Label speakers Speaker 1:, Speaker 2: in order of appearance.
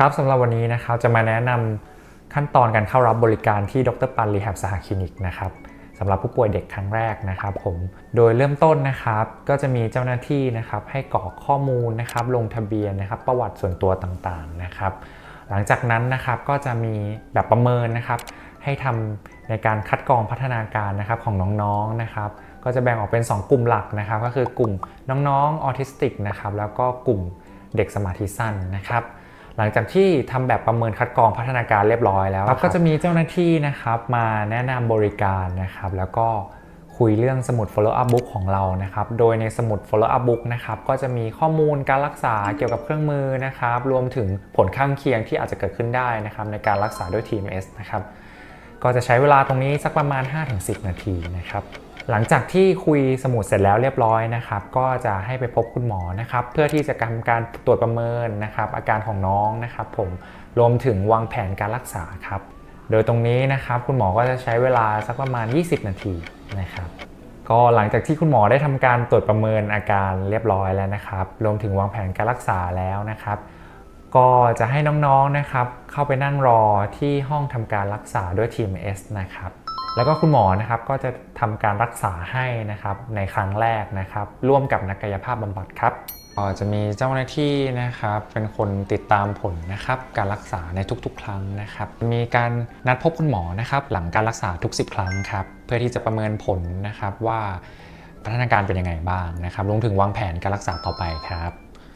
Speaker 1: ครับสำหรับวันนี้นะครับจะมาแนะนำขั้นตอนการเข้ารับบริการที่ดรปันรีแฮบสหคลินิกนะครับสำหรับผู้ป่วยเด็กครั้งแรกนะครับผมโดยเริ่มต้นนะครับก็จะมีเจ้าหน้าที่นะครับให้กรอกข้อมูลนะครับลงทะเบียนนะครับประวัติส่วนตัวต่างๆนะครับ หลังจากนั้นนะครับก็จะมีแบบประเมินนะครับ ให้ทำในการคัดกรองพัฒนาการนะครับของน้องๆนะครับ ก็จะแบ่งออกเป็น 2 กลุ่มหลักนะครับ ก็คือกลุ่มน้องๆออทิสติกนะครับแล้วก็กลุ่มเด็กสมาธิสั้นนะครับ หลังจากที่ทำแบบประเมินคัดกรองพัฒนาการเรียบร้อยแล้วครับก็จะมีเจ้าหน้าที่นะครับมาแนะนำบริการนะครับ แล้วก็คุยเรื่องสมุด follow up book ของเรานะครับ โดยในสมุด follow up book นะครับก็จะมีข้อมูลการรักษาเกี่ยวกับเครื่องมือนะครับ รวมถึงผลข้างเคียงที่อาจจะเกิดขึ้นได้นะครับในการรักษาด้วย TMS นะครับ ก็จะใช้เวลาตรงนี้สักประมาณ 5-10 นาทีนะครับ หลังจากที่คุยสมุดเสร็จแล้วเรียบร้อยนะครับ ก็จะให้ไปพบคุณหมอนะครับ เพื่อที่จะทำการตรวจประเมินนะครับ อาการของน้องนะครับผมรวมถึงวางแผนการรักษาครับ โดยตรงนี้นะครับคุณหมอก็จะใช้เวลาสักประมาณ 20 นาทีนะครับก็หลังจากที่คุณหมอได้ทำการตรวจประเมินอาการเรียบร้อยแล้วนะครับ รวมถึงวางแผนการรักษาแล้วนะครับ ก็จะให้น้องๆนะครับ เข้าไปนั่งรอที่ห้องทำการรักษาด้วย TMS นะครับ แล้วก็คุณหมอนะครับก็จะทำการรักษาให้นะครับในครั้งแรกนะครับ ร่วมกับนักกายภาพบำบัดครับจะมีเจ้าหน้าที่นะครับเป็นคนติดตามผลนะครับการรักษาในทุกๆ ครั้งนะครับ มีการนัดพบคุณหมอนะครับ หลังการรักษาทุก 10 ครั้งครับเพื่อที่จะประเมินผลนะครับว่าพัฒนาการเป็นยังไงบ้างนะครับรวมถึงวางแผนการรักษาต่อไปครับ